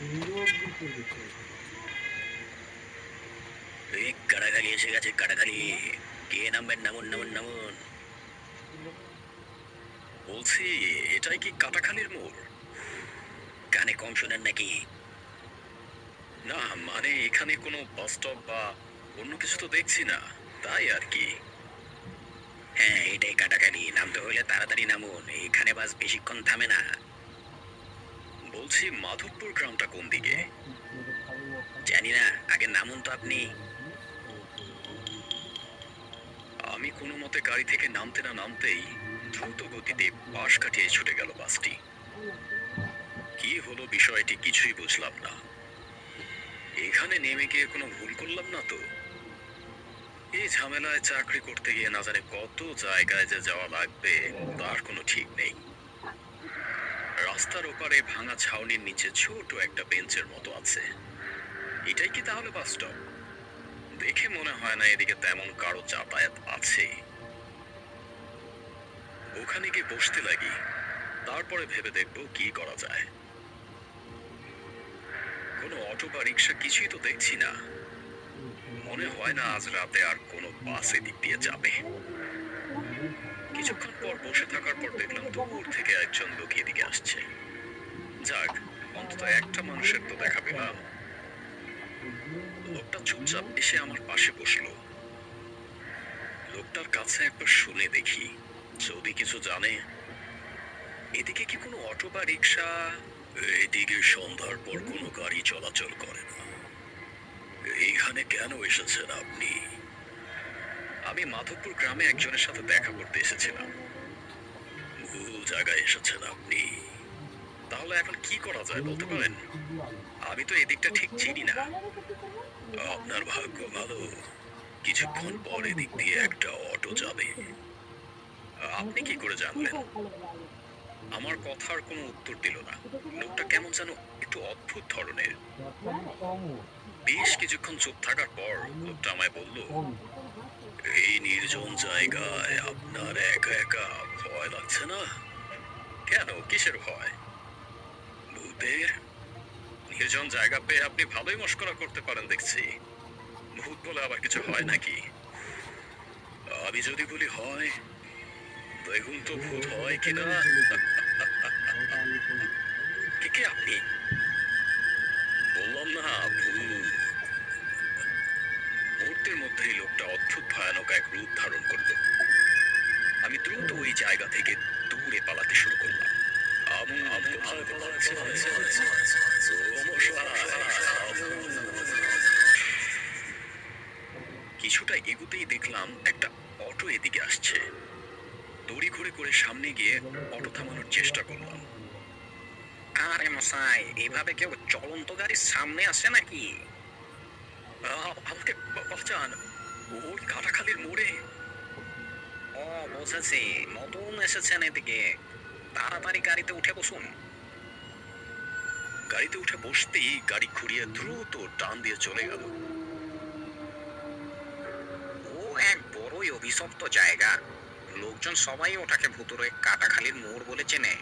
এই এসে গেছে কাটাখালি কে নামবেন নামুন নামুন নামুন? বলছি, এটাই কি কাটাখালির মোড়? কানে কম শোনেন নাকি? না মানে এখানে কোনো বাস স্টপ বা অন্য কিছু তো দেখছি না, তাই আর কি। হ্যাঁ এটাই কাটাখালি নামতে হলে তাড়াতাড়ি নামুন, এখানে বাস বেশিক্ষণ থামে না। বলছি, মাধবপুর গ্রামটা কোন দিকে? জানি না, আগে নামুন তো আপনি। আমি কোনো মতে গাড়ি থেকে নামতে না নামতেই দ্রুত গতিতে পাশ কাটিয়ে ছুটে গেল বাসটি। কি হলো বিষয়টি কিছুই বুঝলাম না। এখানে নেমে গিয়ে কোনো ভুল করলাম না তো? এই ঝামেলায় চাকরি করতে গিয়ে না জানে কত জায়গায় যে যাওয়া লাগবে, তার কোনো ঠিক নেই। রাস্তার ওপারে ভাঙা ছাউনির নিচে ছোট একটা বেঞ্চের মতো আছে। এটাই কি তাহলে বাস স্টপ? দেখে মনে হয় না এদিকে তেমন কারও যাতায়াত আছে। ওখানে গিয়ে বসতে লাগি, তারপরে ভেবে দেখব কি করা যায়। কোনো অটো বা রিক্সা কিছুই তো দেখছি না। মনে হয় না আজ রাতে আর কোনো বাস এদিক দিয়ে যাবে। কিছুক্ষণ পর বসে থাকার পর দেখলাম দূর থেকে একজন লোক এদিকে আসছে। যাক, অন্তত একটা মানুষের তো দেখা পেলাম। লোকটা চুপচাপ এসে আমার পাশে বসল। লোকটার কাছে একবার শুনে দেখি। যদি কিছু জানে, এদিকে কি কোনো অটো বা রিক্সা এদিকে সন্ধ্যার পর কোনো গাড়ি চলাচল করে না। এইখানে কেন এসেছেন আপনি? আমি মাধবপুর গ্রামে একজনের সাথে দেখা করতে এসেছিলাম। ভুল জায়গায় এসেছেন আপনি। তাহলে এখন কি করা যায় বলতে পারেন? আমি তো এদিকটা ঠিক চিনি না। আপনার ভাগ্য ভালো। কিছুক্ষণ পর এদিক দিয়ে একটা অটো যাবে। আপনি কি করে জানলেন? আমার কথার কোনো উত্তর দিল না। লোকটা কেমন যেন একটু অদ্ভুত ধরনের। বেশ কিছুক্ষণ চুপ থাকার পর লোকটা আমায় বলল নির্জন জায়গায় আপনার একা একা ভয় লাগছে না? কেন? কিসের ভয়? ভূতের? নির্জন জায়গা পেয়ে আপনি ভালোই মস্করা করতে পারেন দেখছি। ভূত বলে আবার কিছু হয় নাকি? আমি যদি বলি হয়, দেখুন তো ভূত হয় কিনা। কে আপনি? বললাম না, ভূত। মুহূর্তের মধ্যেই লোকটা অদ্ভুত জায়গা থেকে দূরে পালাতে শুরু করলাম আমি আমি কিছুটা এগুতেই দেখলাম একটা অটো এদিকে আসছে দড়ি ঘুরে করে সামনে গিয়ে অটো থামানোর চেষ্টা করলাম আরে মশাই এভাবে কেউ চলন্ত গাড়ির সামনে আসে নাকি আমাকে বাঁচান ওই কাটাখালির মোড়ে বুঝেছি নতুন এসেছেন এদিকে। তাড়াতাড়ি গাড়িতে উঠে বসুন। গাড়িতে উঠে বসতেই গাড়ি ঘুরিয়ে দ্রুত টান দিয়ে চলে গেল। ও এক বড়ই অভিশপ্ত জায়গা। লোকজন সবাই ওটাকে ভুতুরে কাটাখালির মোড় বলে চেনে।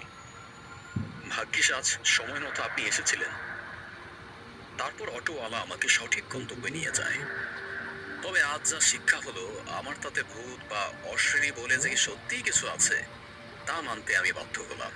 ভাগ্যিস আজ সময় মতো আপনি এসেছিলেন। তারপর অটোওয়ালা আমাকে সঠিক গন্তব্যে নিয়ে যায়। তবে আজ যা শিক্ষা হলো, আমার তাতে ভূত বা অশ্বিনী বলে যে সত্যিই কিছু আছে, তা মানতে আমি বাধ্য হলাম।